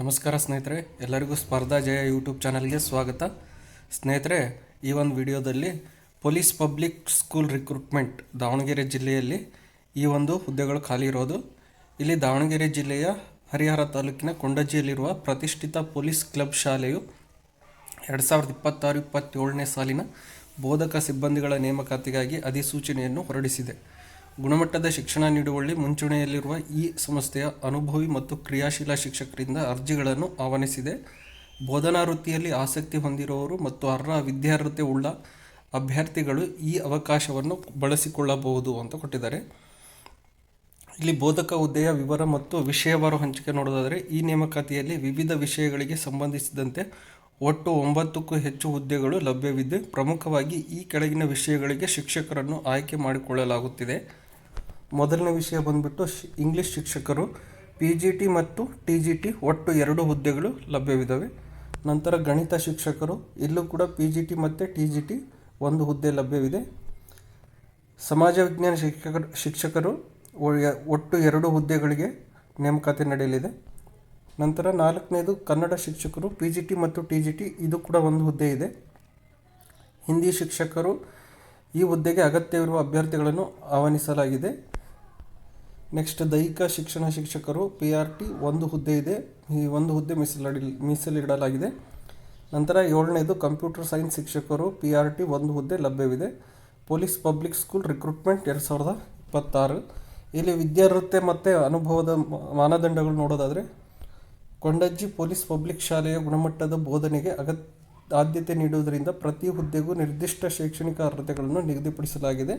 ನಮಸ್ಕಾರ ಸ್ನೇಹಿತರೆ, ಎಲ್ಲರಿಗೂ ಸ್ಪರ್ಧಾ ಜಯ ಯೂಟ್ಯೂಬ್ ಚಾನಲ್ಗೆ ಸ್ವಾಗತ. ಸ್ನೇಹಿತರೆ, ಈ ಒಂದು ವಿಡಿಯೋದಲ್ಲಿ police public school recruitment Davanagere ಜಿಲ್ಲೆಯಲ್ಲಿ ಈ ಒಂದು ಹುದ್ದೆಗಳು ಖಾಲಿ ಇರೋದು. ಇಲ್ಲಿ ದಾವಣಗೆರೆ ಜಿಲ್ಲೆಯ ಹರಿಹರ ತಾಲೂಕಿನ ಕೊಂಡಜ್ಜಿಯಲ್ಲಿರುವ ಪ್ರತಿಷ್ಠಿತ ಪೊಲೀಸ್ ಕ್ಲಬ್ ಶಾಲೆಯು ಎರಡು ಸಾವಿರದ ಇಪ್ಪತ್ತಾರು, ಇಪ್ಪತ್ತೇಳನೇ ಸಾಲಿನ ಬೋಧಕ ಸಿಬ್ಬಂದಿಗಳ ನೇಮಕಾತಿಗಾಗಿ ಅಧಿಸೂಚನೆಯನ್ನು ಹೊರಡಿಸಿದೆ. ಗುಣಮಟ್ಟದ ಶಿಕ್ಷಣ ನೀಡುವಲ್ಲಿ ಮುಂಚೂಣಿಯಲ್ಲಿರುವ ಈ ಸಂಸ್ಥೆಯ ಅನುಭವಿ ಮತ್ತು ಕ್ರಿಯಾಶೀಲ ಶಿಕ್ಷಕರಿಂದ ಅರ್ಜಿಗಳನ್ನು ಆಹ್ವಾನಿಸಿದೆ. ಬೋಧನಾ ವೃತ್ತಿಯಲ್ಲಿ ಆಸಕ್ತಿ ಹೊಂದಿರುವವರು ಮತ್ತು ಅರ್ಹ ವಿದ್ಯಾರ್ಹತೆ ಉಳ್ಳ ಅಭ್ಯರ್ಥಿಗಳು ಈ ಅವಕಾಶವನ್ನು ಬಳಸಿಕೊಳ್ಳಬಹುದು ಅಂತ ಕೊಟ್ಟಿದ್ದಾರೆ. ಇಲ್ಲಿ ಬೋಧಕ ಹುದ್ದೆಯ ವಿವರ ಮತ್ತು ವಿಷಯವಾರು ಹಂಚಿಕೆ ನೋಡೋದಾದರೆ, ಈ ನೇಮಕಾತಿಯಲ್ಲಿ ವಿವಿಧ ವಿಷಯಗಳಿಗೆ ಸಂಬಂಧಿಸಿದಂತೆ ಒಟ್ಟು ಒಂಬತ್ತಕ್ಕೂ ಹೆಚ್ಚು ಹುದ್ದೆಗಳು ಲಭ್ಯವಿದ್ದು, ಪ್ರಮುಖವಾಗಿ ಈ ಕೆಳಗಿನ ವಿಷಯಗಳಿಗೆ ಶಿಕ್ಷಕರನ್ನು ಆಯ್ಕೆ ಮಾಡಿಕೊಳ್ಳಲಾಗುತ್ತಿದೆ. ಮೊದಲನೇ ವಿಷಯ ಬಂದ್ಬಿಟ್ಟು ಇಂಗ್ಲೀಷ್ ಶಿಕ್ಷಕರು ಪಿ ಜಿ ಟಿ ಮತ್ತು ಟಿ ಜಿ ಟಿ ಒಟ್ಟು ಎರಡು ಹುದ್ದೆಗಳು ಲಭ್ಯವಿದ್ದಾವೆ ನಂತರ ಗಣಿತ ಶಿಕ್ಷಕರು, ಇಲ್ಲೂ ಕೂಡ ಪಿ ಜಿ ಟಿ ಮತ್ತು ಟಿ ಜಿ ಟಿ ಒಂದು ಹುದ್ದೆ ಲಭ್ಯವಿದೆ. ಸಮಾಜ ವಿಜ್ಞಾನ ಶಿಕ್ಷಕರು ಶಿಕ್ಷಕರು ಒಟ್ಟು ಎರಡು ಹುದ್ದೆಗಳಿಗೆ ನೇಮಕಾತಿ ನಡೆಯಲಿದೆ. ನಂತರ ನಾಲ್ಕನೇದು ಕನ್ನಡ ಶಿಕ್ಷಕರು ಪಿ ಜಿ ಟಿ ಮತ್ತು ಟಿ ಜಿ ಟಿ ಇದು ಕೂಡ ಒಂದು ಹುದ್ದೆ ಇದೆ. ಹಿಂದಿ ಶಿಕ್ಷಕರು ಈ ಹುದ್ದೆಗೆ ಅಗತ್ಯವಿರುವ ಅಭ್ಯರ್ಥಿಗಳನ್ನು ಆಹ್ವಾನಿಸಲಾಗಿದೆ. ನೆಕ್ಸ್ಟ್ ದೈಹಿಕ ಶಿಕ್ಷಣ ಶಿಕ್ಷಕರು ಪಿ ಆರ್ ಟಿ ಒಂದು ಹುದ್ದೆ ಇದೆ. ಈ ಒಂದು ಹುದ್ದೆ ಮೀಸಲಿಡಿ, ಮೀಸಲಿಡಲಾಗಿದೆ. ನಂತರ ಏಳನೇದು, ಕಂಪ್ಯೂಟರ್ ಸೈನ್ಸ್ ಶಿಕ್ಷಕರು ಪಿ ಆರ್ ಟಿ ಒಂದು ಹುದ್ದೆ ಲಭ್ಯವಿದೆ. ಪೊಲೀಸ್ ಪಬ್ಲಿಕ್ ಸ್ಕೂಲ್ ರಿಕ್ರೂಟ್ಮೆಂಟ್ ಎರಡು ಸಾವಿರದ ಇಪ್ಪತ್ತಾರು. ಇಲ್ಲಿ ವಿದ್ಯಾರ್ಹತೆ ಮತ್ತು ಅನುಭವದ ಮಾನದಂಡಗಳು ನೋಡೋದಾದರೆ, ಕೊಂಡಜ್ಜಿ ಪೊಲೀಸ್ ಪಬ್ಲಿಕ್ ಶಾಲೆಯ ಗುಣಮಟ್ಟದ ಬೋಧನೆಗೆ ಅಗತ್, ಆದ್ಯತೆ ನೀಡುವುದರಿಂದ ಪ್ರತಿ ಹುದ್ದೆಗೂ ನಿರ್ದಿಷ್ಟ ಶೈಕ್ಷಣಿಕ ಅರ್ಹತೆಗಳನ್ನು ನಿಗದಿಪಡಿಸಲಾಗಿದೆ.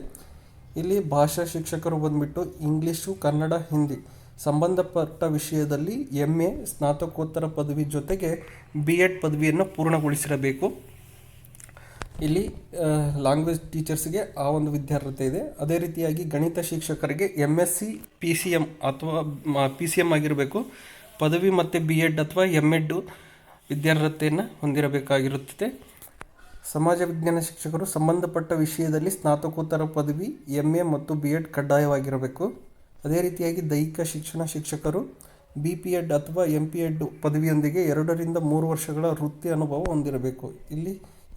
ಇಲ್ಲಿ ಭಾಷಾ ಶಿಕ್ಷಕರು ಬಂದ್ಬಿಟ್ಟು ಇಂಗ್ಲೀಷು ಕನ್ನಡ, ಹಿಂದಿ ಸಂಬಂಧಪಟ್ಟ ವಿಷಯದಲ್ಲಿ ಎಂ ಎ ಸ್ನಾತಕೋತ್ತರ ಪದವಿ ಜೊತೆಗೆ ಬಿ ಎಡ್ ಪದವಿಯನ್ನು ಪೂರ್ಣಗೊಳಿಸಿರಬೇಕು. ಇಲ್ಲಿ ಲ್ಯಾಂಗ್ವೇಜ್ ಟೀಚರ್ಸ್ಗೆ ಆ ಒಂದು ವಿದ್ಯಾರ್ಹತೆ ಇದೆ. ಅದೇ ರೀತಿಯಾಗಿ ಗಣಿತ ಶಿಕ್ಷಕರಿಗೆ M S C P C M ಅಥವಾ ಪಿ ಸಿ ಎಂ ಆಗಿರಬೇಕು. ಪದವಿ ಮತ್ತು ಬಿ ಎಡ್ ಅಥವಾ ಎಂ ಎಡ್ ವಿದ್ಯಾರ್ಹತೆಯನ್ನು ಹೊಂದಿರಬೇಕಾಗಿರುತ್ತದೆ. ಸಮಾಜ ವಿಜ್ಞಾನ ಶಿಕ್ಷಕರು ಸಂಬಂಧಪಟ್ಟ ವಿಷಯದಲ್ಲಿ ಸ್ನಾತಕೋತ್ತರ ಪದವಿ ಎಂ ಎ ಮತ್ತು ಬಿ ಎಡ್ ಕಡ್ಡಾಯವಾಗಿರಬೇಕು. ಅದೇ ರೀತಿಯಾಗಿ ದೈಹಿಕ ಶಿಕ್ಷಣ ಶಿಕ್ಷಕರು ಬಿ ಪಿ ಎಡ್ ಅಥವಾ ಎಂ ಪಿ ಎಡ್ ಪದವಿಯೊಂದಿಗೆ ಎರಡರಿಂದ ಮೂರು ವರ್ಷಗಳ ವೃತ್ತಿ ಅನುಭವ ಹೊಂದಿರಬೇಕು. ಇಲ್ಲಿ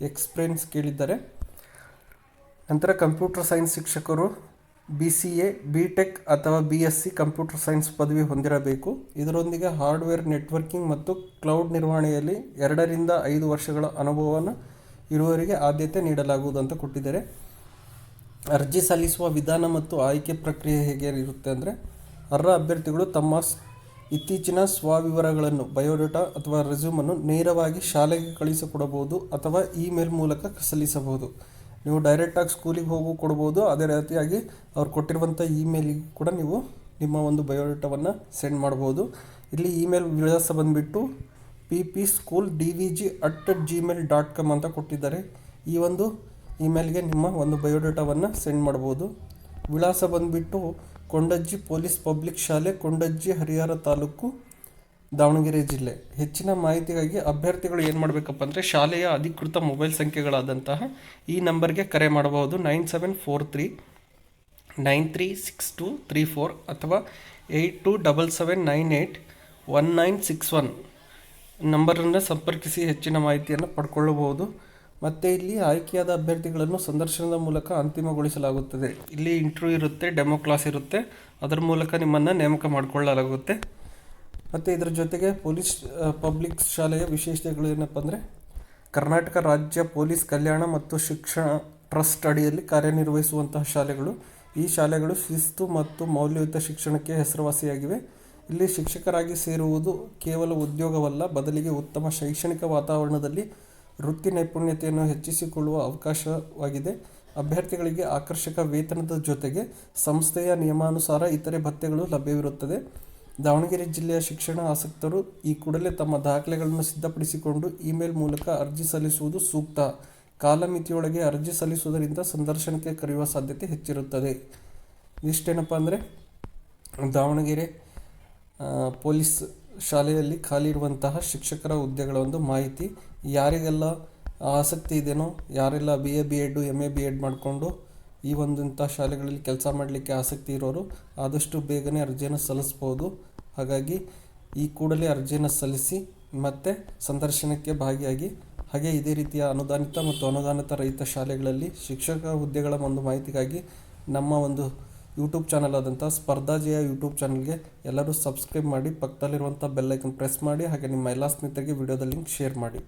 ಎಕ್ಸ್ಪೀರಿಯನ್ಸ್ ಕೇಳಿದ್ದಾರೆ. ನಂತರ ಕಂಪ್ಯೂಟರ್ ಸೈನ್ಸ್ ಶಿಕ್ಷಕರು B C A B tech ಅಥವಾ B S C computer science ಪದವಿ ಹೊಂದಿರಬೇಕು. ಇದರೊಂದಿಗೆ ಹಾರ್ಡ್ವೇರ್ ನೆಟ್ವರ್ಕಿಂಗ್ ಮತ್ತು ಕ್ಲೌಡ್ ನಿರ್ವಹಣೆಯಲ್ಲಿ ಎರಡರಿಂದ ಐದು ವರ್ಷಗಳ ಅನುಭವವನ್ನು ಇರುವವರಿಗೆ ಆದ್ಯತೆ ನೀಡಲಾಗುವುದು ಅಂತ ಕೊಟ್ಟಿದ್ದಾರೆ. ಅರ್ಜಿ ಸಲ್ಲಿಸುವ ವಿಧಾನ ಮತ್ತು ಆಯ್ಕೆ ಪ್ರಕ್ರಿಯೆ ಹೇಗೆ ಇರುತ್ತೆ ಅಂದರೆ, ಅರ್ಹ ಅಭ್ಯರ್ಥಿಗಳು ತಮ್ಮ ಇತ್ತೀಚಿನ ಸ್ವವಿವರಗಳನ್ನು, ಬಯೋಡೇಟಾ ಅಥವಾ ರೆಸ್ಯೂಮನ್ನು ನೇರವಾಗಿ ಶಾಲೆಗೆ ಕಳಿಸಿಕೊಡಬಹುದು ಅಥವಾ ಇಮೇಲ್ ಮೂಲಕ ಸಲ್ಲಿಸಬಹುದು. ನೀವು ಡೈರೆಕ್ಟಾಗಿ ಸ್ಕೂಲಿಗೆ ಹೋಗು ಕೊಡ್ಬೋದು, ಅದೇ ರೀತಿಯಾಗಿ ಅವ್ರು ಕೊಟ್ಟಿರುವಂಥ ಇಮೇಲಿಗೆ ಕೂಡ ನೀವು ನಿಮ್ಮ ಒಂದು ಬಯೋಡೇಟಾವನ್ನು ಸೆಂಡ್ ಮಾಡ್ಬೋದು ಇಲ್ಲಿ ಇಮೇಲ್ ವಿಳಾಸ ಬಂದುಬಿಟ್ಟು P P school D V G at Gmail dot com ಅಂತ ಕೊಟ್ಟಿದ್ದಾರೆ. ಈ ಒಂದು ಇಮೇಲ್ಗೆ ನಿಮ್ಮ ಒಂದು ಬಯೋಡೇಟಾವನ್ನು ಸೆಂಡ್ ಮಾಡ್ಬೋದು. ವಿಳಾಸ ಬಂದುಬಿಟ್ಟು ಕೊಂಡಜ್ಜಿ ಪೊಲೀಸ್ ಪಬ್ಲಿಕ್ ಶಾಲೆ, ಕೊಂಡಜ್ಜಿ ಹರಿಹರ ತಾಲೂಕು, ದಾವಣಗೆರೆ ಜಿಲ್ಲೆ. ಹೆಚ್ಚಿನ ಮಾಹಿತಿಗಾಗಿ ಅಭ್ಯರ್ಥಿಗಳು ಏನು ಮಾಡಬೇಕಪ್ಪ ಅಂದರೆ ಶಾಲೆಯ ಅಧಿಕೃತ ಮೊಬೈಲ್ ಸಂಖ್ಯೆಗಳಾದಂತಹ ಈ ನಂಬರ್ಗೆ ಕರೆ ಮಾಡಬಹುದು. Nine seven four three, nine three six two three four ಅಥವಾ eight two double seven nine eight one nine six one. ನಂಬರನ್ನು ಸಂಪರ್ಕಿಸಿ ಹೆಚ್ಚಿನ ಮಾಹಿತಿಯನ್ನು ಪಡ್ಕೊಳ್ಳಬಹುದು. ಮತ್ತು ಇಲ್ಲಿ ಆಯ್ಕೆಯಾದ ಅಭ್ಯರ್ಥಿಗಳನ್ನು ಸಂದರ್ಶನದ ಮೂಲಕ ಅಂತಿಮಗೊಳಿಸಲಾಗುತ್ತದೆ. ಇಲ್ಲಿ ಇಂಟರ್ವ್ಯೂ ಇರುತ್ತೆ, ಡೆಮೋ ಕ್ಲಾಸ್ ಇರುತ್ತೆ. ಅದರ ಮೂಲಕ ನಿಮ್ಮನ್ನು ನೇಮಕ ಮಾಡಿಕೊಳ್ಳಲಾಗುತ್ತೆ. ಮತ್ತು ಇದರ ಜೊತೆಗೆ ಪೊಲೀಸ್ ಪಬ್ಲಿಕ್ ಶಾಲೆಯ ವಿಶೇಷತೆಗಳು ಏನಪ್ಪ ಅಂದರೆ, ಕರ್ನಾಟಕ ರಾಜ್ಯ ಪೊಲೀಸ್ ಕಲ್ಯಾಣ ಮತ್ತು ಶಿಕ್ಷಣ ಟ್ರಸ್ಟ್ ಅಡಿಯಲ್ಲಿ ಕಾರ್ಯನಿರ್ವಹಿಸುವಂತಹ ಶಾಲೆಗಳು. ಈ ಶಾಲೆಗಳು ಶಿಸ್ತು ಮತ್ತು ಮೌಲ್ಯಯುತ ಶಿಕ್ಷಣಕ್ಕೆ ಹೆಸರುವಾಸಿಯಾಗಿವೆ. ಇಲ್ಲಿ ಶಿಕ್ಷಕರಾಗಿ ಸೇರುವುದು ಕೇವಲ ಉದ್ಯೋಗವಲ್ಲ, ಬದಲಿಗೆ ಉತ್ತಮ ಶೈಕ್ಷಣಿಕ ವಾತಾವರಣದಲ್ಲಿ ವೃತ್ತಿ ನೈಪುಣ್ಯತೆಯನ್ನು ಹೆಚ್ಚಿಸಿಕೊಳ್ಳುವ ಅವಕಾಶವಾಗಿದೆ. ಅಭ್ಯರ್ಥಿಗಳಿಗೆ ಆಕರ್ಷಕ ವೇತನದ ಜೊತೆಗೆ ಸಂಸ್ಥೆಯ ನಿಯಮಾನುಸಾರ ಇತರೆ ಭತ್ಯೆಗಳು ಲಭ್ಯವಿರುತ್ತದೆ. ದಾವಣಗೆರೆ ಜಿಲ್ಲೆಯ ಶಿಕ್ಷಣ ಆಸಕ್ತರು ಈ ಕೂಡಲೇ ತಮ್ಮ ದಾಖಲೆಗಳನ್ನು ಸಿದ್ಧಪಡಿಸಿಕೊಂಡು ಇಮೇಲ್ ಮೂಲಕ ಅರ್ಜಿ ಸಲ್ಲಿಸುವುದು ಸೂಕ್ತ. ಕಾಲಮಿತಿಯೊಳಗೆ ಅರ್ಜಿ ಸಲ್ಲಿಸುವುದರಿಂದ ಸಂದರ್ಶನಕ್ಕೆ ಕರೆಯುವ ಸಾಧ್ಯತೆ ಹೆಚ್ಚಿರುತ್ತದೆ. ಇಷ್ಟೇನಪ್ಪ ಅಂದರೆ, ದಾವಣಗೆರೆ ಪೊಲೀಸ್ ಶಾಲೆಯಲ್ಲಿ ಖಾಲಿ ಇರುವಂತಹ ಶಿಕ್ಷಕರ ಹುದ್ದೆಗಳ ಒಂದು ಮಾಹಿತಿ. ಯಾರಿಗೆಲ್ಲ ಆಸಕ್ತಿ ಇದೆಯೋ ಯಾರೆಲ್ಲ B A B ed M A B ed ಮಾಡಿಕೊಂಡು ಈ ಒಂದಂಥ ಶಾಲೆಗಳಲ್ಲಿ ಕೆಲಸ ಮಾಡಲಿಕ್ಕೆ ಆಸಕ್ತಿ ಇರೋರು, ಆದಷ್ಟು ಬೇಗನೆ ಅರ್ಜಿಯನ್ನು ಸಲ್ಲಿಸ್ಬೋದು. ಹಾಗಾಗಿ ಈ ಕೂಡಲೇ ಅರ್ಜಿಯನ್ನು ಸಲ್ಲಿಸಿ ಮತ್ತು ಸಂದರ್ಶನಕ್ಕೆ ಭಾಗಿಯಾಗಿ, ಹಾಗೆ ಇದೇ ರೀತಿಯ ಅನುದಾನಿತ ಮತ್ತು ಅನುದಾನಿತ ರಹಿತ ಶಾಲೆಗಳಲ್ಲಿ ಶಿಕ್ಷಕ ಹುದ್ದೆಗಳ ಒಂದು ಮಾಹಿತಿಗಾಗಿ ನಮ್ಮ ಒಂದು ಯೂಟ್ಯೂಬ್ ಚಾನಲ್ ಆದಂಥ ಸ್ಪರ್ಧಾಜಿಯ ಯೂಟ್ಯೂಬ್ ಚಾನಲ್ಗೆ ಎಲ್ಲರೂ ಸಬ್ಸ್ಕ್ರೈಬ್ ಮಾಡಿ ಪಕ್ಕದಲ್ಲಿರುವಂಥ ಬೆಲ್ಲೈಕನ್ ಪ್ರೆಸ್ ಮಾಡಿ, ಹಾಗೆ ನಿಮ್ಮ ಎಲ್ಲ ಸ್ನೇಹಿತರಿಗೆ ವಿಡಿಯೋದ ಲಿಂಕ್ ಶೇರ್ ಮಾಡಿ.